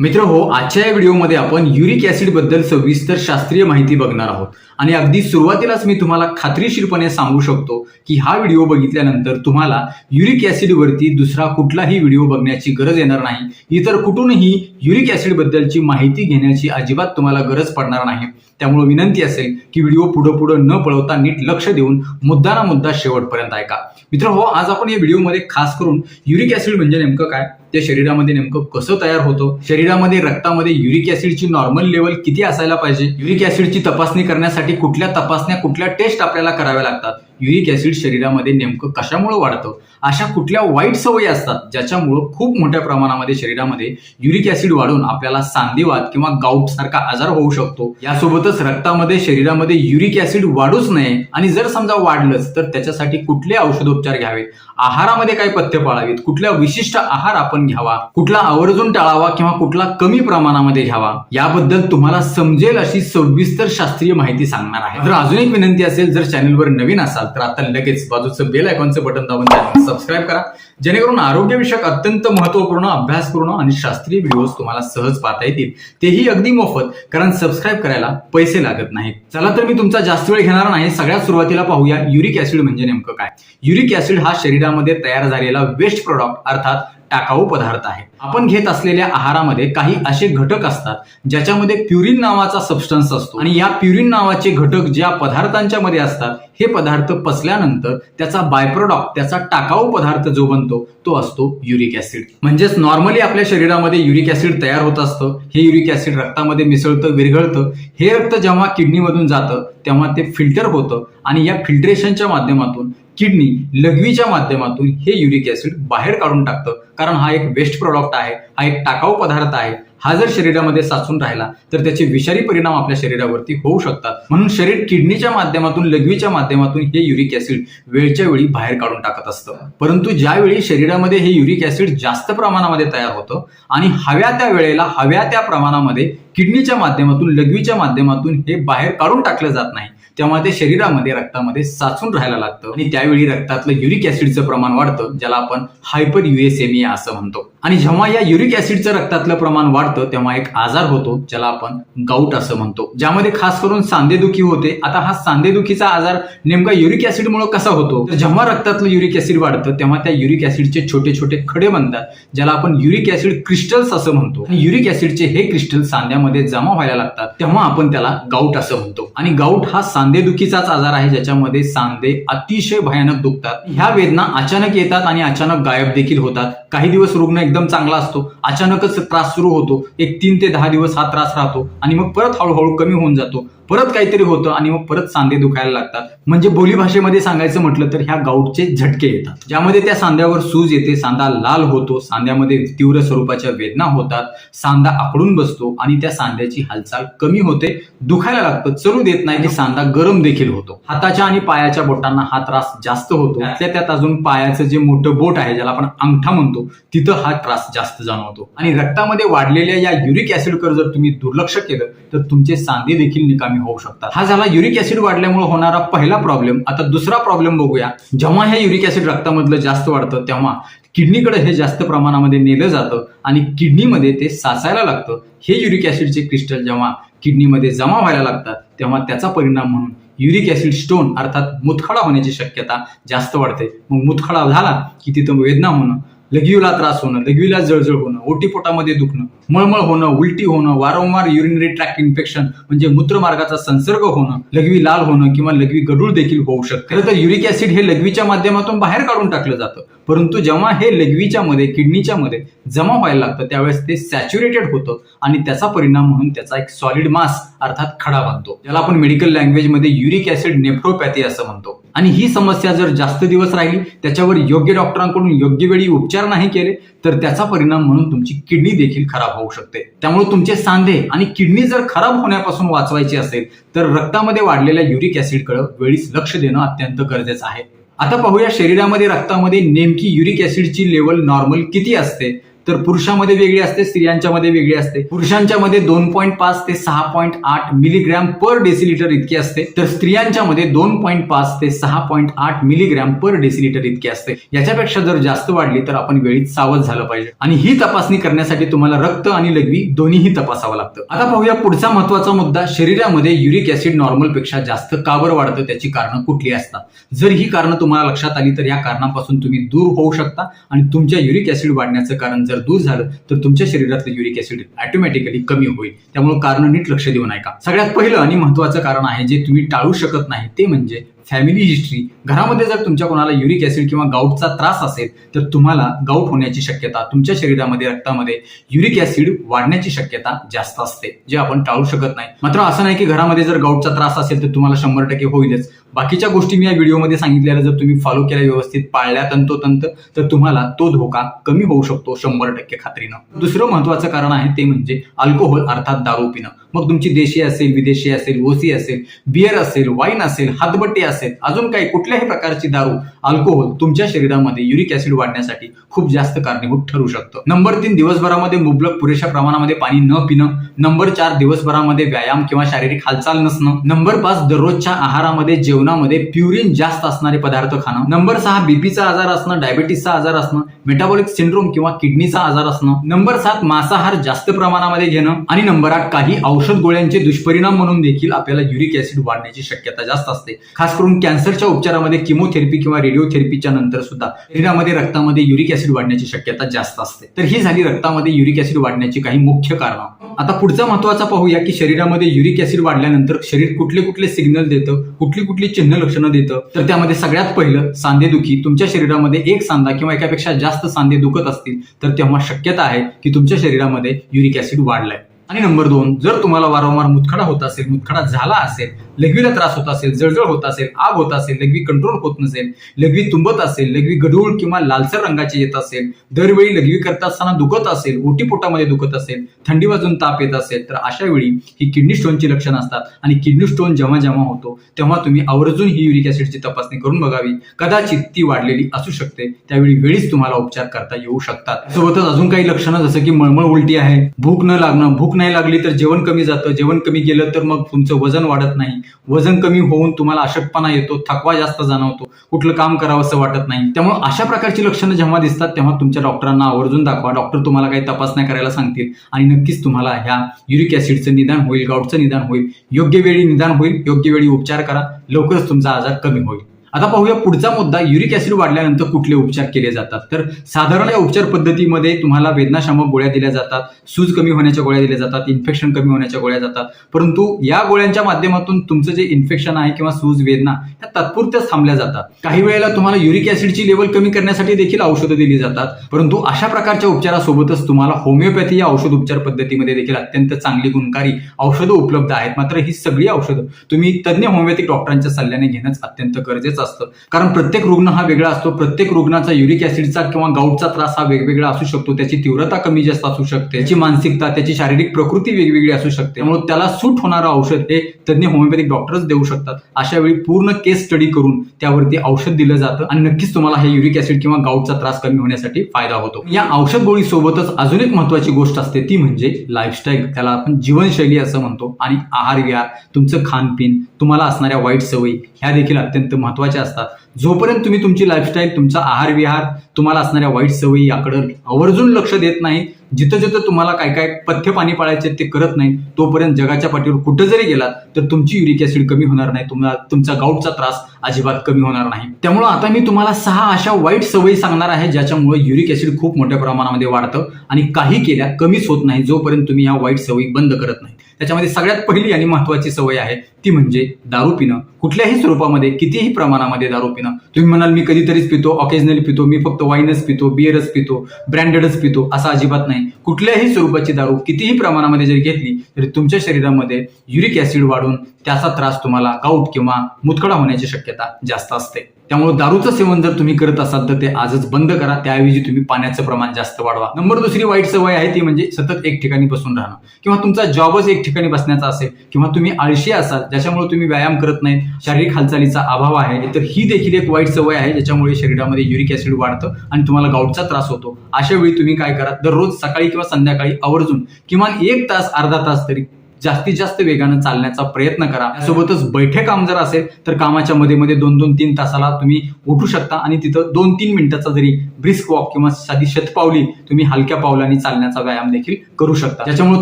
मित्र हो आजच्या या व्हिडिओमध्ये आपण युरिक ऍसिडबद्दल सविस्तर शास्त्रीय माहिती बघणार आहोत. आणि अगदी सुरुवातीलाच मी तुम्हाला खात्रीशीरपणे सांगू शकतो की हा व्हिडिओ बघितल्यानंतर तुम्हाला युरिक ऍसिड वरती दुसरा कुठलाही व्हिडिओ बघण्याची गरज येणार नाही. इतर कुठूनही युरिक ऍसिड बद्दलची माहिती घेण्याची अजिबात तुम्हाला गरज पडणार नाही. त्यामुळे विनंती असेल की व्हिडिओ पुढं पुढं न पळवता नीट लक्ष देऊन मुद्दा ना मुद्दा शेवटपर्यंत ऐका. मित्र हो आज आपण या व्हिडिओमध्ये खास करून युरिक ऍसिड म्हणजे नेमकं काय? ते शरीरामध्ये नेमकं कसं तयार होतं? शरीरामध्ये रक्तामध्ये युरिक ऍसिडची नॉर्मल लेवल किती असायला पाहिजे? युरिक ऍसिडची तपासणी करण्यासाठी कुठल्या तपासण्या कुठल्या टेस्ट आपल्याला कराव्या लागतात? युरिक ऍसिड शरीरामध्ये नेमकं कशामुळे वाढतं? अशा कुठल्या वाईट सवयी असतात ज्याच्यामुळं खूप मोठ्या प्रमाणामध्ये शरीरामध्ये युरिक ऍसिड वाढून आपल्याला सांधिवात किंवा गाऊट सारखा आजार होऊ शकतो? यासोबतच रक्तामध्ये शरीरामध्ये युरिक ऍसिड वाढूच नये आणि जर समजा वाढलंच तर त्याच्यासाठी कुठले औषधोपचार घ्यावेत? आहारामध्ये काय पथ्य पाळावीत? कुठल्या विशिष्ट आहार आपण घ्यावा? कुठला आवर्जून टाळावा किंवा कुठला कमी प्रमाणामध्ये घ्यावा? याबद्दल तुम्हाला समजेल अशी सविस्तर शास्त्रीय माहिती सांगणार आहे. तर अजून एक विनंती असेल जर चॅनलवर नवीन असाल तर आता लगेच बाजूचं बेल आयकॉनचं बटन दाबून चॅनल सबस्क्राईब करा. जेणेकरून आरोग्यविषयक अत्यंत महत्त्वपूर्ण अभ्यासपूर्ण आणि शास्त्रीय व्हिडिओज तुम्हाला सहज पाहता येतील. तेही अगदी मोफत कारण सबस्क्राईब करायला पैसे लागत नाहीत. चला तर मी तुमचा जास्त वेळ घेणार नाही. सगळ्यात सुरुवातीला पाहूया युरिक ऍसिड म्हणजे नेमकं काय? युरिक ऍसिड हा शरीरामध्ये तयार झालेला वेस्ट प्रोडक्ट अर्थात टाकाऊ पदार्थ आहे. आपण घेत असलेल्या आहारामध्ये काही असे घटक असतात ज्याच्यामध्ये प्युरिन नावाचा सबस्टन्स असतो. आणि या प्युरिन नावाचे घटक ज्या पदार्थांच्या मध्ये असतात हे पदार्थ पचल्यानंतर त्याचा बायप्रोडक्ट त्याचा टाकाऊ पदार्थ जो बनतो तो असतो युरिक ऍसिड म्हणजेच नॉर्मली आपल्या शरीरामध्ये युरिक ऍसिड तयार होत असतं हे युरिक ऍसिड रक्तामध्ये मिसळतं विरघळतं. हे रक्त जेव्हा किडनीमधून जातं तेव्हा ते फिल्टर होतं. आणि या फिल्ट्रेशनच्या माध्यमातून किडनी लघवीच्या माध्यमातून हे युरिक ऍसिड बाहेर काढून टाकतं. कारण हा एक वेस्ट प्रॉडक्ट आहे हा एक टाकाऊ पदार्थ आहे. हा जर शरीरामध्ये साचून राहिला तर त्याचे विषारी परिणाम आपल्या शरीरावरती होऊ शकतात. म्हणून शरीर किडनीच्या माध्यमातून लघवीच्या माध्यमातून हे युरिक ऍसिड वेळच्या वेळी बाहेर काढून टाकत असतं. परंतु ज्यावेळी शरीरामध्ये हे युरिक ऍसिड जास्त प्रमाणामध्ये तयार होतं आणि हव्या त्या वेळेला हव्या त्या प्रमाणामध्ये किडनीच्या माध्यमातून लघवीच्या माध्यमातून हे बाहेर काढून टाकलं जात नाही तेव्हा ते शरीरामध्ये रक्तामध्ये साचून राहायला लागतं. आणि त्यावेळी रक्तातलं युरिक ऍसिडचं प्रमाण वाढतं ज्याला आपण हायपर युएसएमिया असं म्हणतो. आणि जेव्हा या युरिक ऍसिडचं रक्तातलं प्रमाण वाढतं तेव्हा एक आजार होतो ज्याला आपण गाऊट असं म्हणतो. ज्यामध्ये खास करून सांधेदुखी होते. आता हा सांधेदुखीचा आजार नेमका युरिक ऍसिडमुळे कसा होतो? तर जेव्हा रक्तातलं युरिक ऍसिड वाढतं तेव्हा त्या युरिक ऍसिडचे छोटे छोटे खडे बनतात ज्याला आपण युरिक ऍसिड क्रिस्टल्स असं म्हणतो. आणि युरिक ऍसिडचे हे क्रिस्टल सांध्यामध्ये जमा व्हायला लागतात तेव्हा आपण त्याला गाऊट असं म्हणतो. आणि गाऊट हा सांधेदुखीचाच आजार आहे ज्याच्यामध्ये सांधे अतिशय भयानक दुखतात. ह्या वेदना अचानक येतात आणि अचानक गायब देखील होतात. काही दिवस रुग्ण एकदम चांगला असतो अचानकच त्रास सुरू होतो एक तीन ते दहा दिवस हा त्रास राहतो आणि मग परत हळूहळू कमी होऊन जातो. परत काहीतरी होतं आणि मग परत सांधे दुखायला लागतात. म्हणजे बोली भाषेमध्ये सांगायचं म्हटलं तर ह्या गाऊटचे झटके येतात. ज्यामध्ये त्या सांध्यावर सूज येते सांधा लाल होतो सांध्यामध्ये तीव्र स्वरूपाच्या वेदना होतात सांधा आकडून बसतो आणि त्या सांध्याची हालचाल कमी होते दुखायला लागतं चलू देत नाही की सांधा गरम देखील होतो. हाताच्या आणि पायाच्या बोटांना हा त्रास जास्त होतो. त्यातल्या त्यात अजून पायाचं जे मोठं बोट आहे ज्याला आपण अंगठा म्हणतो तिथं हा त्रास जास्त जाणवतो. आणि रक्तामध्ये वाढलेल्या या युरिक ऍसिडकडे जर तुम्ही दुर्लक्ष केलं तर तुमचे सांधे देखील निकामी होऊ शकतात. हा झाला युरिक ऍसिड वाढल्यामुळे होणारा पहिला प्रॉब्लेम आता दुसरा प्रॉब्लेम बघूया. जेव्हा हे युरिक ऍसिड रक्तामधलं जास्त वाढतं तेव्हा किडनीकडे हे जास्त प्रमाणामध्ये नेलं जातं आणि किडनीमध्ये ते साचायला लागतं. हे युरिक ऍसिडचे क्रिस्टल जेव्हा किडनीमध्ये जमा व्हायला लागतात तेव्हा त्याचा परिणाम म्हणून युरिक ऍसिड स्टोन अर्थात मुतखडा होण्याची शक्यता जास्त वाढते. मग मुतखडा झाला की तिथं वेदना होणं लघवीला त्रास होणं लघवीला जळजळ होणं ओटीपोटामध्ये दुखणं मळमळ होणं उलटी होणं वारंवार युरिनरी ट्रॅक इन्फेक्शन म्हणजे मूत्रमार्गाचा संसर्ग होणं लघवी लाल होणं किंवा लघवी गडूळ देखील होऊ शकते. खरं तर युरिक ऍसिड हे लघवीच्या माध्यमातून बाहेर काढून टाकलं जातं. परंतु जेव्हा हे लघवीच्या मध्ये किडनीच्या मध्ये जमा व्हायला लागतं त्यावेळेस ते सॅच्युरेटेड होतं आणि त्याचा परिणाम म्हणून त्याचा एक सॉलिड मास अर्थात खडा बनतो. ज्याला आपण मेडिकल लँग्वेजमध्ये युरिक ऍसिड नेफ्रोपॅथी असं म्हणतो. आणि ही समस्या जर जास्त दिवस राहिली त्याच्यावर योग्य डॉक्टरांकडून योग्य वेळी उपचार नाही केले तर त्याचा परिणाम म्हणून तुमची किडनी देखील खराब होऊ शकते. त्यामुळे तुमचे सांधे आणि किडनी जर खराब होण्यापासून वाचवायची असेल तर रक्तामध्ये वाढलेल्या युरिक ऍसिडकडे वेळीच लक्ष देणं अत्यंत गरजेचं आहे. आता पाहूया शरीरामध्ये रक्तामध्ये नेमकी युरिक ऍसिडची लेवल नॉर्मल किती असते? तर पुरुषामध्ये वेगळी असते स्त्रियांच्या मध्ये वेगळी असते. पुरुषांच्या मध्ये दोन पॉईंट पाच ते सहा पॉईंट आठ मिलीग्रॅम पर डेसिलिटर इतकी असते. तर स्त्रियांच्या मध्ये दोन पॉईंट पाच ते सहा पॉईंट आठ मिलीग्रॅम पर डेसिलिटर इतकी असते. याच्यापेक्षा जर जास्त वाढली तर आपण वेळीत सावध झालं पाहिजे. आणि ही तपासणी करण्यासाठी तुम्हाला रक्त आणि लघवी दोन्हीही तपासावं लागतं. आता पाहूया पुढचा महत्त्वाचा मुद्दा शरीरामध्ये युरिक ऍसिड नॉर्मलपेक्षा जास्त काबर वाढतं त्याची कारणं कुठली असतात? जर ही कारणं तुम्हाला लक्षात आली तर या कारणापासून तुम्ही दूर होऊ शकता आणि तुमच्या युरिक ऍसिड वाढण्याचं कारण जर दूर झालं तर तुमच्या शरीरातलं युरिक ऍसिड ऑटोमॅटिकली कमी होईल. त्यामुळे कारण नीट लक्ष देऊन ऐका सगळ्यात पहिलं आणि महत्वाचं कारण आहे जे तुम्ही टाळू शकत नाही ते म्हणजे फॅमिली हिस्ट्री घरामध्ये जर तुमच्या कोणाला युरिक ऍसिड किंवा गाऊटचा त्रास असेल तर तुम्हाला गाऊट होण्याची शक्यता तुमच्या शरीरामध्ये रक्तामध्ये युरिक ऍसिड वाढण्याची शक्यता जास्त असते जे आपण टाळू शकत नाही. मात्र असं नाही की घरामध्ये जर गाऊटचा त्रास असेल तर तुम्हाला शंभर टक्के होईलच. बाकीच्या गोष्टी मी या व्हिडिओमध्ये सांगितलेल्या जर तुम्ही फॉलो केल्या व्यवस्थित पाळल्या तंतोतंत तर तुम्हाला तो धोका कमी होऊ शकतो शंभर टक्के खात्रीनं. दुसरं महत्वाचं कारण आहे ते म्हणजे अल्कोहोल अर्थात दारू पिणं. मग तुमची देशी असेल विदेशी असेल ओसी असेल बियर असेल वाईन असेल हातबट्टी असेल अजून काही कुठल्याही प्रकारची दारू अल्कोहोल तुमच्या शरीरामध्ये युरिक ऍसिड वाढण्यासाठी खूप जास्त कारणीभूत ठरू शकतं. नंबर तीन दिवसभरामध्ये मुबलक पुरेशा प्रमाणामध्ये पाणी न पिणं. नंबर चार दिवसभरामध्ये व्यायाम किंवा शारीरिक हालचाल नसणं. नंबर पाच दररोजच्या आहारामध्ये जेवणामध्ये प्युरिन जास्त असणारे पदार्थ खाणं. नंबर सहा बीपीचा आजार असणं डायबिटीसचा आजार असणं मेटाबॉलिक सिंड्रोम किंवा किडनीचा आजार असणं. नंबर सात मांसाहार जास्त प्रमाणामध्ये घेणं. आणि नंबर आठ काही औषध औषध गोळ्यांचे दुष्परिणाम म्हणून देखील आपल्याला युरिक ऍसिड वाढण्याची शक्यता जास्त असते. खास करून कॅन्सरच्या उपचारामध्ये किमोथेरपी किंवा रेडिओथेरपीच्या नंतर सुद्धा शरीरामध्ये रक्तामध्ये युरिक ऍसिड वाढण्याची शक्यता जास्त असते. तर ही झाली रक्तामध्ये युरिक ऍसिड वाढण्याची काही मुख्य कारण. आता पुढचा महत्त्वाचा पाहूया की शरीरामध्ये युरिक ऍसिड वाढल्यानंतर शरीर कुठले कुठले सिग्नल देतं कुठली कुठली चिन्ह लक्षणं देतं? तर त्यामध्ये सगळ्यात पहिलं सांधेदुखी तुमच्या शरीरामध्ये एक सांधा किंवा एकापेक्षा जास्त सांधे दुखत असतील तर तेव्हा शक्यता आहे की तुमच्या शरीरामध्ये युरिक ऍसिड वाढलाय. आणि नंबर दोन जर तुम्हाला वारंवार मुतखडा होत असेल मुतखडा झाला असेल लघवीला त्रास होत असेल जळजळ होत असेल आग होत असेल लघवी कंट्रोल होत नसेल लघवी तुंबत असेल लघवी गढूळ किंवा लालसर रंगाची येत असेल दरवेळी लघवी करत असताना दुखत असेल ओटीपोटामध्ये दुखत असेल थंडी वाजून ताप येत असेल तर अशा वेळी ही किडनी स्टोनची लक्षणं असतात. आणि किडनी स्टोन जेव्हा जेव्हा होतो तेव्हा तुम्ही आवर्जून ही युरिक ऍसिडची तपासणी करून बघावी. कदाचित ती वाढलेली असू शकते. त्यावेळी वेळीच तुम्हाला उपचार करता येऊ शकतात. सोबतच अजून काही लक्षणं जसं की मळमळ उलटी आहे भूक न लागणं भूक नाही लागली तर जेवण कमी जातं. जेवण कमी गेलं तर मग तुमचं वजन वाढत नाही. वजन कमी होऊन तुम्हाला अशक्तपणा येतो थकवा जास्त जाणवतो. कुठलं काम करावं असं वाटत नाही. त्यामुळे अशा प्रकारची लक्षणं जेव्हा दिसतात तेव्हा तुमच्या डॉक्टरांना आवर्जून दाखवा. डॉक्टर तुम्हाला काही तपासण्या करायला सांगतील. आणि नक्कीच तुम्हाला ह्या युरिक ऍसिडचं निदान होईल गाऊटचं निदान होईल. योग्य वेळी निदान होईल योग्य वेळी उपचार करा. लवकरच तुमचा आजार कमी होईल. आता पाहूया पुढचा मुद्दा. युरिक ऍसिड वाढल्यानंतर कुठले उपचार केले जातात? तर साधारण या उपचार पद्धतीमध्ये तुम्हाला वेदनाशामक गोळ्या दिल्या जातात सूज कमी होण्याच्या गोळ्या दिल्या जातात इन्फेक्शन कमी होण्याच्या गोळ्या जातात. परंतु या गोळ्यांच्या माध्यमातून तुमचं जे इन्फेक्शन आहे किंवा सूज वेदना त्या तात्पुरत्याच थांबल्या जातात. काही वेळेला तुम्हाला युरिक ऍसिडची लेवल कमी करण्यासाठी देखील औषधं दिली जातात. परंतु अशा प्रकारच्या उपचारासोबतच तुम्हाला होमिओपॅथी या औषध उपचार पद्धतीमध्ये देखील अत्यंत चांगली गुणकारी औषधं उपलब्ध आहेत. मात्र ही सगळी औषधं तुम्ही तज्ज्ञ होमिओपॅथिक डॉक्टरांच्या सल्ल्याने घेणंच अत्यंत गरजेचं असतं. कारण प्रत्येक रुग्ण हा वेगळा असतो. प्रत्येक रुग्णाचा युरिक ऍसिडचा किंवा गाऊटचा त्रास हा वेगवेगळा असू शकतो. त्याची तीव्रता कमी जास्त असू शकते. त्याची मानसिकता त्याची शारीरिक प्रकृती वेगवेगळी असू शकते. त्यामुळे त्याला सूट होणारं औषध हे तज्ज्ञ होमिओपॅथिक डॉक्टरच देऊ शकतात. अशा वेळी पूर्ण केस स्टडी करून त्यावरती औषध दिलं जातं आणि नक्कीच तुम्हाला हे युरिक ऍसिड किंवा गाऊटचा त्रास कमी होण्यासाठी फायदा होतो. या औषध गोळी सोबतच अजून एक महत्वाची गोष्ट असते. ती म्हणजे लाईफस्टाईल त्याला आपण जीवनशैली असं म्हणतो. आणि आहार विहार तुमचं खानपिन तुम्हाला असणाऱ्या वाईट सवयी ह्या देखील अत्यंत महत्त्वाच्या असतात. जोपर्यंत तुम्ही तुमची लाईफस्टाईल तुमचा आहार विहार तुम्हाला असणाऱ्या वाईट सवयी याकडं आवर्जून लक्ष देत नाही जिथं जिथं तुम्हाला काय काय पथ्य पाणी पाळायचे ते करत नाही तोपर्यंत जगाच्या पाठीवर कुठं जरी गेलात तर तुमची युरिक ऍसिड कमी होणार नाही तुम्हाला तुमचा गाऊटचा त्रास अजिबात कमी होणार नाही. त्यामुळे आता मी तुम्हाला सहा अशा वाईट सवयी सांगणार आहे ज्याच्यामुळे युरिक ऍसिड खूप मोठ्या प्रमाणामध्ये वाढतं आणि काही केल्या कमीच होत नाही जोपर्यंत तुम्ही या वाईट सवयी बंद करत नाही त्याच्यामध्ये सगळ्यात पहिली आणि महत्वाची सवय आहे ती म्हणजे दारू पिणं. कुठल्याही स्वरूपामध्ये कितीही प्रमाणामध्ये दारू पिणं. तुम्ही म्हणाल मी कधीतरीच पितो ऑकेजनली पितो मी फक्त वाईनच पितो बिअरच पितो ब्रँडेडच पितो असं अजिबात नाही. कुठल्याही स्वरूपाची दारू कितीही प्रमाणामध्ये जरी घेतली तरी तुमच्या शरीरामध्ये युरिक ऍसिड वाढून त्याचा त्रास तुम्हाला गाऊट किंवा मुतखडा होण्याची शक्यता शक्यता जास्त असते. त्यामुळे दारूचं सेवन जर तुम्ही करत असाल तर ते आजच बंद करा. त्याऐवजी तुम्ही पाण्याचं प्रमाण जास्त वाढवा. नंबर दुसरी वाईट सवय आहे ती म्हणजे सतत एक ठिकाणी बसून राहणं. किंवा तुमचा जॉबच एक ठिकाणी बसण्याचा असेल किंवा तुम्ही आळशी असाल ज्याच्यामुळे तुम्ही व्यायाम करत नाही शारीरिक हालचालीचा अभाव आहे तर ही देखील एक वाईट सवय आहे ज्याच्यामुळे शरीरामध्ये युरिक ऍसिड वाढतं आणि तुम्हाला गाऊटचा त्रास होतो. अशा वेळी तुम्ही काय करा दररोज सकाळी किंवा संध्याकाळी आवर्जून किमान एक तास अर्धा तास तरी जास्तीत जास्त वेगानं चालण्याचा प्रयत्न करा. त्यासोबतच बैठे काम जर असेल तर कामाच्या मध्ये मध्ये दोन दोन तीन तासाला तुम्ही उठू शकता आणि तिथं दोन तीन मिनिटाचा जरी ब्रिस्क वॉक किंवा साधी शतपावली तुम्ही हलक्या पावलांनी चालण्याचा व्यायाम देखील करू शकता. त्याच्यामुळे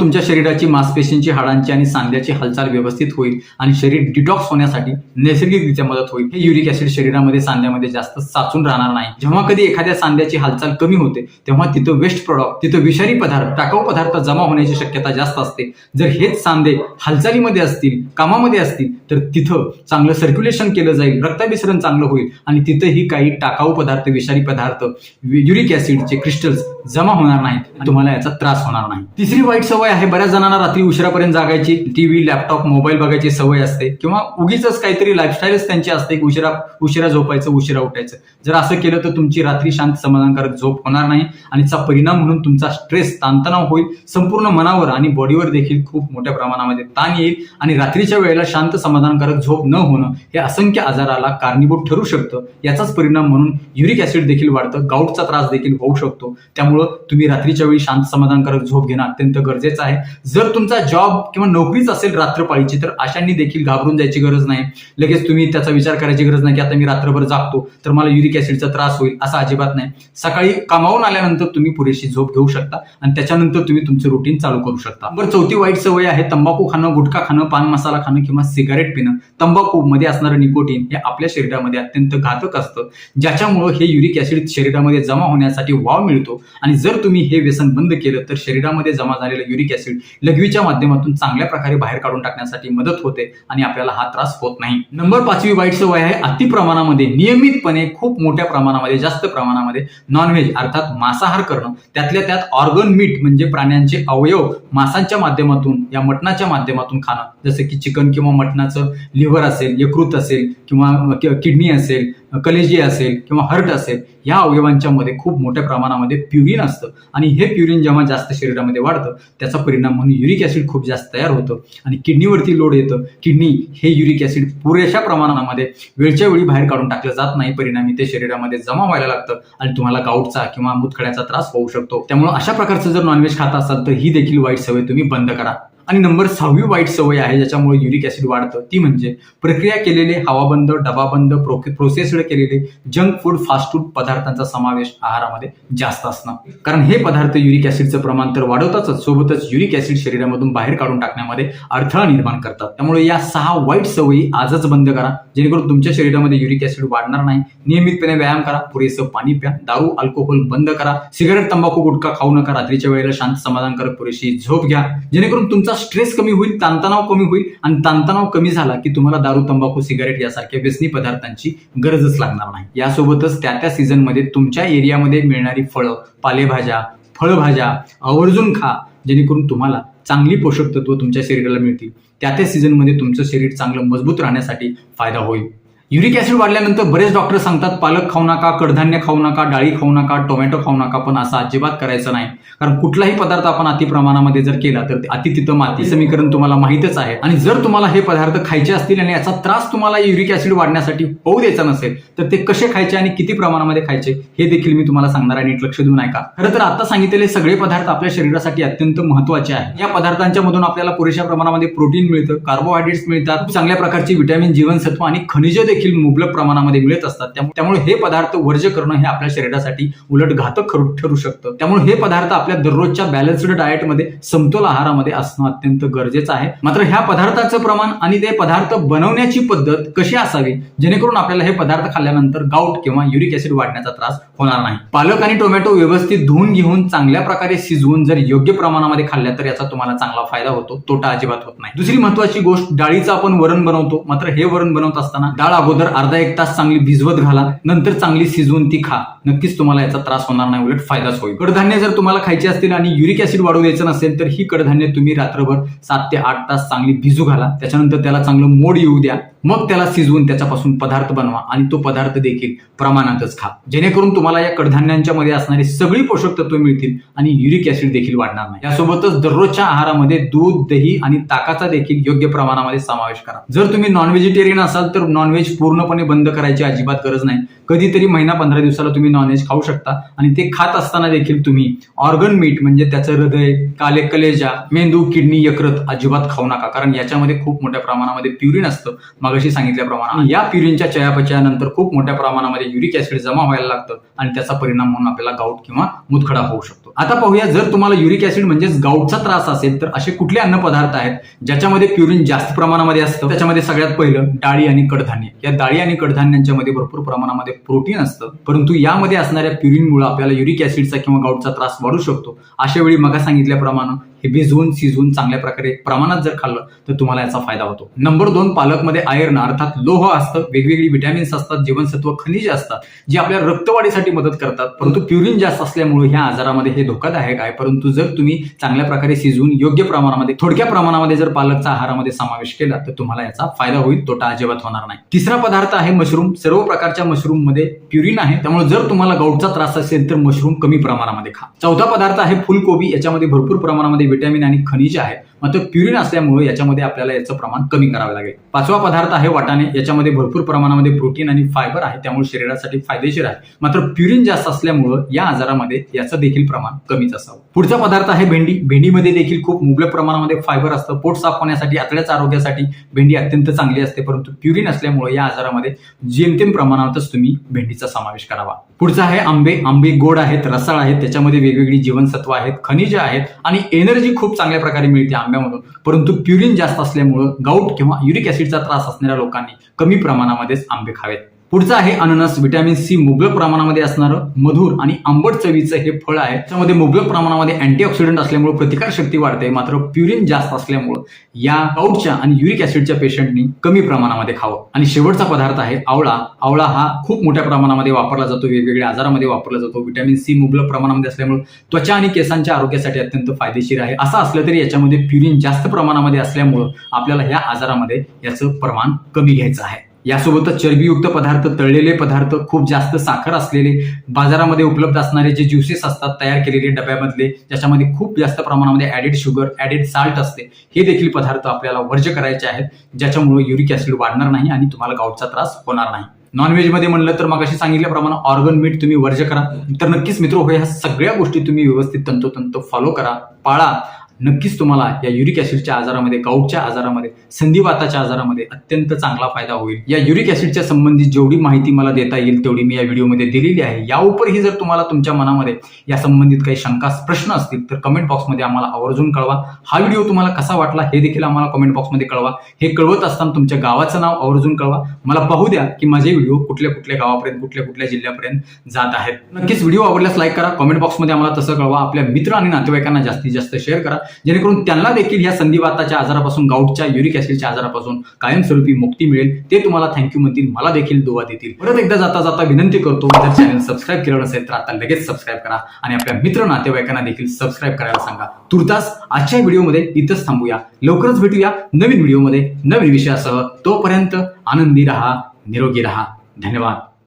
तुमच्या शरीराची मासपेशींची हाडांची आणि सांध्याची हालचाल व्यवस्थित होईल आणि शरीर डिटॉक्स होण्यासाठी नैसर्गिकरित्या मदत होईल. हे युरिक ऍसिड शरीरामध्ये सांध्यामध्ये जास्त साचून राहणार नाही. जेव्हा कधी एखाद्या सांध्याची हालचाल कमी होते तेव्हा तिथं वेस्ट प्रॉडक्ट तिथं विषारी पदार्थ टाकाऊ पदार्थ जमा होण्याची शक्यता जास्त असते. जर हेच सांधे हालचालीमध्ये असतील कामामध्ये असतील तर तिथं चांगलं सर्क्युलेशन केलं जाईल रक्ताभिसरण चांगलं होईल आणि तिथंही काही टाकाऊ पदार्थ विषारी पदार्थ युरिक ऍसिडचे क्रिस्टल्स जमा होणार नाहीत तुम्हाला याचा त्रास होणार नाही. तिसरी वाईट सवय आहे बऱ्याच जणांना रात्री उशिरापर्यंत जागायची. टीव्ही लॅपटॉप मोबाईल बघायची सवय असते. किंवा उगीच काहीतरी लाईफस्टाईलच त्यांची असते की उशिरा उशिरा झोपायचं उशिरा उठायचं. जर असं केलं तर तुमची रात्री शांत समाधानकारक झोप होणार नाही आणि त्याचा परिणाम म्हणून तुमचा स्ट्रेस ताणतणाव होईल. संपूर्ण मनावर आणि बॉडीवर देखील खूप मोठ्या प्रमाणामध्ये ताण येईल आणि रात्रीच्या वेळेला शांत समाधानकारक झोप न होणं हे असंख्य आजाराला कारणीभूत ठरू शकतं. याचाच परिणाम म्हणून युरिक ऍसिड देखील वाढतं गाऊटचा त्रास देखील होऊ शकतो. त्यामुळं तुम्ही रात्रीच्या वेळी शांत समाधानकारक झोप घेणं अत्यंत गरजेचं आहे. जर तुमचा जॉब किंवा नोकरीच असेल रात्रपाळीची तर अशांनी देखील घाबरून जायची गरज नाही. लगेच तुम्ही त्याचा विचार करायची गरज नाही की आता मी रात्रभर जागतो तर मला युरिक ऍसिडचा त्रास होईल असा अजिबात नाही. सकाळी कामावून आल्यानंतर तुम्ही पुरेशी झोप घेऊ शकता आणि त्याच्यानंतर तुम्ही तुमचं रुटीन चालू करू शकता. बरं चौथी वाईट सवय आहे तंबाखू खाणं गुटखा खाणं पान मसाला खाणं किंवा सिगारेट पिणं तंबाखू मध्ये असणारं निकोटीन हे आपल्या शरीरामध्ये अत्यंत घातक असतं. ज्याच्यामुळं हे युरिक ऍसिड शरीरामध्ये जमा होण्यासाठी वाव मिळतो. आणि जर तुम्ही हे व्यसन बंद केलं तर शरीरामध्ये जमा झालेलं युरिक ऍसिड लघवीच्या माध्यमातून चांगल्या प्रकारे बाहेर काढून टाकण्यासाठी मदत होते आणि आपल्याला हा त्रास होत नाही. नंबर पाचवी वाईट सवय आहे अति प्रमाणामध्ये नियमितपणे खूप मोठ्या प्रमाणामध्ये जास्त प्रमाणामध्ये नॉनव्हेज अर्थात मांसाहार करणं. त्यातल्या त्यात ऑर्गन मीठ म्हणजे प्राण्यांचे अवयव मांसांच्या माध्यमातून या मटणाच्या माध्यमातून खाणं. जसं की चिकन किंवा मटणाचं लिव्हर असेल यकृत असेल किंवा किडनी असेल कलेजी असेल किंवा हर्ट असेल या अवयवांच्या मध्ये खूप मोठ्या प्रमाणामध्ये प्युरिन असतं. आणि हे प्युरिन जेव्हा जास्त शरीरामध्ये वाढतं त्याचा परिणाम म्हणून युरिक ऍसिड खूप जास्त तयार होतं आणि किडनीवरती लोड येतं. किडनी हे युरिक ऍसिड पुरेशा प्रमाणामध्ये वेळच्या वेळी बाहेर काढून टाकलं जात नाही. परिणामी ते शरीरामध्ये जमा व्हायला लागतं आणि तुम्हाला गाऊटचा किंवा मुतखड्याचा त्रास होऊ शकतो. त्यामुळे अशा प्रकारचं जर नॉनव्हेज खात असाल तर ही देखील वाईट सवय तुम्ही बंद करा. आणि नंबर सहावी वाईट सवय आहे ज्याच्यामुळे युरिक ऍसिड वाढतं. ती म्हणजे प्रक्रिया केलेले हवाबंद डबाबंद प्रोसेस्ड केलेले जंक फूड फास्ट फूड पदार्थांचा समावेश आहारामध्ये जास्त असणं. कारण हे पदार्थ युरिक ऍसिडचं प्रमाण तर वाढवतातच सोबतच युरिक ऍसिड शरीरामधून बाहेर काढून टाकण्यामध्ये अडथळा निर्माण करतात. त्यामुळे या सहा वाईट सवयी आजच बंद करा. जेणेकरून तुमच्या शरीरामध्ये युरिक ऍसिड वाढणार नाही. नियमितपणे व्यायाम करा. पुरेसं पाणी प्या. दारू अल्कोहोल बंद करा. सिगारेट तंबाखू गुटखा खाऊ नका. रात्रीच्या वेळेला शांत समाधानकारक पुरेशी झोप घ्या. जेणेकरून तुमचा स्ट्रेस कमी होईल ताणतणाव कमी होईल आणि ताणतणाव कमी झाला की तुम्हाला दारू तंबाखू सिगारेट यासारख्या व्यसनी पदार्थांची गरजच लागणार नाही. यासोबतच त्या त्या सीझनमध्ये तुमच्या एरियामध्ये मिळणारी फळं पालेभाज्या फळभाज्या आवर्जून खा जेणेकरून तुम्हाला चांगली पोषक तत्व तुमच्या शरीराला मिळतील. त्या त्या सीझनमध्ये तुमचं शरीर चांगलं मजबूत राहण्यासाठी फायदा होईल. युरिक ऍसिड वाढल्यानंतर बरेच डॉक्टर सांगतात पालक खाऊ नका कडधान्य खाऊ नका डाळी खाऊ नका टोमॅटो खाऊ नका पण असं अजिबात करायचं नाही. कारण कुठलाही पदार्थ आपण अति प्रमाणामध्ये जर केला तर अति तिथं माती समीकरण तुम्हाला माहितच आहे. आणि जर तुम्हाला हे पदार्थ खायचे असतील आणि याचा त्रास तुम्हाला युरिक ऍसिड वाढण्यासाठी होऊ द्यायचा नसेल तर ते कसे खायचे आणि किती प्रमाणामध्ये खायचे हे देखील मी तुम्हाला सांगणार आहे नीट लक्ष देऊन ऐका. खरं तर आता सांगितलेले सगळे पदार्थ आपल्या शरीरासाठी अत्यंत महत्त्वाचे आहे. या पदार्थांच्या मधून आपल्याला पुरेशा प्रमाणामध्ये प्रोटीन मिळतं कार्बोहायड्रेट्स मिळतात चांगल्या प्रकारची विटॅमिन जीवनसत्व आणि खनिज देखील मुबलक प्रमाणामध्ये मिळत असतात. त्यामुळे हे पदार्थ वर्ज्य करणं हे आपल्या शरीरासाठी उलट घातक ठरू शकतं. त्यामुळे हे पदार्थ आपल्या दररोजच्या बॅलन्स्ड डाएटमध्ये समतोल आहारामध्ये असणं अत्यंत गरजेचं आहे. मात्र ह्या पदार्थाचं प्रमाण आणि ते पदार्थ बनवण्याची पद्धत कशी असावी? जेणेकरून आपल्याला हे पदार्थ खाल्ल्यानंतर गाऊट किंवा युरिक ऍसिड वाढण्याचा त्रास होणार नाही. पालक आणि टोमॅटो व्यवस्थित धुवून घेऊन चांगल्या प्रकारे शिजवून जर योग्य प्रमाणामध्ये खाल्ल्या तर याचा तुम्हाला चांगला फायदा होतो. तोटा अजिबात होत नाही. दुसरी महत्वाची गोष्ट डाळीचं आपण वरण बनवतो. मात्र हे वरण बनवत असताना डाळ अगोदर अर्धा एक तास चांगली भिजवत घाला नंतर चांगली शिजवून ती खा. नक्कीच तुम्हाला याचा त्रास होणार नाही उलट फायदाच होईल. कडधान्य जर तुम्हाला खायचे असतील आणि युरिक ऍसिड वाढू द्यायचं नसेल तर ही कडधान्य तुम्ही रात्रभर सात ते आठ तास चांगली भिजू घाला. त्याच्यानंतर त्याला चांगलं मोड येऊ द्या. मग त्याला शिजवून त्याच्यापासून पदार्थ बनवा आणि तो पदार्थ देखील प्रमाणातच खा. जेणेकरून तुम्हाला या कडधान्यांच्या मध्ये असणारी सगळी पोषक तत्व मिळतील आणि युरिक ऍसिड देखील वाढणार नाही. यासोबतच दररोजच्या आहारामध्ये दूध दही आणि ताकाचा देखील योग्य प्रमाणामध्ये समावेश करा. जर तुम्ही नॉन व्हेजिटेरियन असाल तर नॉनव्हेज पूर्णपणे बंद करायची अजिबात गरज नाही. कधीतरी महिना पंधरा दिवसाला तुम्ही नॉनव्हेज खाऊ शकता आणि ते खात असताना देखील तुम्ही ऑर्गन मीठ म्हणजे त्याचं हृदय काले कलेजा मेंदू किडनी यकृत अजिबात खाऊ नका. कारण याच्यामध्ये खूप मोठ्या प्रमाणामध्ये प्युरिन असतं. मगाशी सांगितल्याप्रमाणे या प्युरिनच्या चयापचयानंतर खूप मोठ्या प्रमाणामध्ये युरिक ऍसिड जमा व्हायला लागतं आणि त्याचा परिणाम म्हणून आपल्याला गाऊट किंवा मुतखडा होऊ शकतो. आता पाहूया जर तुम्हाला युरिक ऍसिड म्हणजेच गाऊटचा त्रास असेल तर असे कुठले अन्न पदार्थ आहेत ज्याच्यामध्ये प्युरिन जास्त प्रमाणामध्ये असतं? त्याच्यामध्ये सगळ्यात पहिलं डाळी आणि कडधान्य. या डाळी आणि कडधान्यांच्या मध्ये भरपूर प्रमाणामध्ये प्रोटीन असतं. परंतु यामध्ये असणाऱ्या प्युरिनमुळे आपल्याला युरिक ऍसिडचा किंवा गाऊटचा त्रास वाढू शकतो. अशा वेळी मगा सांगितल्याप्रमाणे हे भिजवून शिजवून चांगल्या प्रकारे प्रमाणात जर खाल्लं तर तुम्हाला याचा फायदा होतो. नंबर दोन पालकमध्ये आयर्न अर्थात लोह असतं. वेगवेगळी विटॅमिन्स असतात जीवनसत्व खनिजे असतात जे आपल्या रक्तवाढीसाठी मदत करतात. परंतु प्युरिन जास्त असल्यामुळे ह्या आजारामध्ये हे धोकादायक आहे. परंतु जर तुम्ही चांगल्या प्रकारे शिजवून योग्य प्रमाणामध्ये थोडक्या प्रमाणामध्ये जर पालकचा आहारामध्ये समावेश केला तर तुम्हाला याचा फायदा होईल तोटा अजिबात होणार नाही. तिसरा पदार्थ आहे मशरूम सर्व प्रकारच्या मशरूममध्ये प्युरिन आहे. त्यामुळे जर तुम्हाला गौटचा त्रास असेल तर मशरूम कमी प्रमाणामध्ये खा. चौथा पदार्थ आहे फुलकोबी. याच्यामध्ये भरपूर प्रमाणामध्ये विटॅमिन आणि खनिज आहे मात्र प्युरिन असल्यामुळे याच्यामध्ये आपल्याला याचं प्रमाण कमी करावं लागेल. पाचवा पदार्थ आहे वाटाणे. याच्यामध्ये भरपूर प्रमाणामध्ये प्रोटीन आणि फायबर आहे. त्यामुळे शरीरासाठी फायदेशीर आहे. मात्र प्युरिन जास्त असल्यामुळं या आजारामध्ये याचं देखील प्रमाण कमीच असावं. पुढचा पदार्थ आहे भेंडी. भेंडीमध्ये देखील खूप मुबलक प्रमाणामध्ये फायबर असतं. पोट साफ होण्यासाठी आतड्याच्या आरोग्यासाठी भेंडी अत्यंत चांगली असते. परंतु प्युरिन असल्यामुळे या आजारामध्ये जेमतेम प्रमाणातच तुम्ही भेंडीचा समावेश करावा. पुढचा आहे आंबे. आंबे गोड आहेत रसाळ आहेत. त्याच्यामध्ये वेगवेगळी जीवनसत्व आहेत खनिजे आहेत आणि एनर्जी खूप चांगल्या प्रकारे मिळते. तांब्यामधून परंतु प्युरिन जास्त असल्यामुळं गाऊट किंवा युरिक ऍसिडचा त्रास असणाऱ्या लोकांनी कमी प्रमाणामध्येच आंबे खावेत. पुढचं आहे अननस विटॅमिन सी मुबलक प्रमाणामध्ये असणारं मधुर आणि आंबट चवीचं हे फळ आहे. त्यामध्ये मुबलक प्रमाणामध्ये अँटीऑक्सिडंट असल्यामुळे प्रतिकार शक्ती वाढते मात्र प्युरिन जास्त असल्यामुळं या गाऊटच्या आणि युरिक ऍसिडच्या पेशंटनी कमी प्रमाणामध्ये खावं. आणि शेवटचा पदार्थ आहे आवळा. आवळा हा खूप मोठ्या प्रमाणामध्ये वापरला जातो वेगवेगळ्या आजारामध्ये वापरला जातो. व्हिटॅमिन सी मुबलक प्रमाणामध्ये असल्यामुळे त्वचा आणि केसांच्या आरोग्यासाठी अत्यंत फायदेशीर आहे. असं असलं तरी याच्यामध्ये प्युरिन जास्त प्रमाणामध्ये असल्यामुळं आपल्याला ह्या आजारामध्ये याचं प्रमाण कमी घ्यायचं आहे. यासोबतच चरबीयुक्त पदार्थ तळलेले पदार्थ खूप जास्त साखर असलेले बाजारामध्ये उपलब्ध असणारे जे ज्युसेस असतात तयार केलेले डब्यामधले ज्याच्यामध्ये खूप जास्त प्रमाणामध्ये ॲडेड शुगर ॲडेड साल्ट असते हे देखील पदार्थ आपल्याला वर्ज करायचे आहेत ज्याच्यामुळे युरिक ऍसिड वाढणार नाही आणि तुम्हाला गाऊटचा त्रास होणार नाही. नॉनव्हेजमध्ये म्हणलं तर मग अशी सांगितल्याप्रमाणे ऑर्गन मीट तुम्ही वर्ज करा. तर नक्कीच मित्र हो ह्या सगळ्या गोष्टी तुम्ही व्यवस्थित तंतोतंत फॉलो करा पाळा. नक्कीच तुम्हाला या युरिक ऍसिडच्या आजारामध्ये गाऊटच्या आजारामध्ये संधिवाताच्या आजारामध्ये अत्यंत चांगला फायदा होईल. या युरिक ऍसिडच्या संबंधित जेवढी माहिती मला देता येईल तेवढी मी या व्हिडिओमध्ये दिलेली आहे. या उपरही जर तुम्हाला तुमच्या मनामध्ये या संबंधित काही शंका प्रश्न असतील तर कमेंट बॉक्समध्ये आम्हाला आवर्जून कळवा. हा व्हिडिओ तुम्हाला कसा वाटला हे देखील आम्हाला कमेंट बॉक्समध्ये कळवा. हे कळवत असताना तुमच्या गावाचं नाव आवर्जून कळवा. मला पाहू द्या की माझे व्हिडिओ कुठल्या कुठल्या गावापर्यंत कुठल्या कुठल्या जिल्ह्यापर्यंत जात आहेत. नक्कीच व्हिडिओ आवडल्यास लाईक करा. कमेंट बॉक्समध्ये आम्हाला तसं कळवा. आपल्या मित्र आणि नातेवाईकांना जास्तीत जास्त शेअर करा. जेणेकरून त्यांना देखील या संधिवाताच्या आजारापासून गाऊटच्या युरिक ऍसिडच्या आजारापासून कायमस्वरूपी मुक्ती मिळेल. ते तुम्हाला थँक्यू म्हणतील मला देखील दुवा देतील. परत एकदा जाता जाता विनंती करतो जर चॅनल सबस्क्राईब केलं नसेल तर आता लगेच सबस्क्राईब करा आणि आपल्या मित्र नातेवाईकांना देखील सबस्क्राईब करायला सांगा. तुर्तास आजच्या व्हिडिओमध्ये इथंच थांबूया. लवकरच भेटूया नवीन व्हिडिओमध्ये नवीन विषयासह. तोपर्यंत आनंदी रहा निरोगी रहा. धन्यवाद.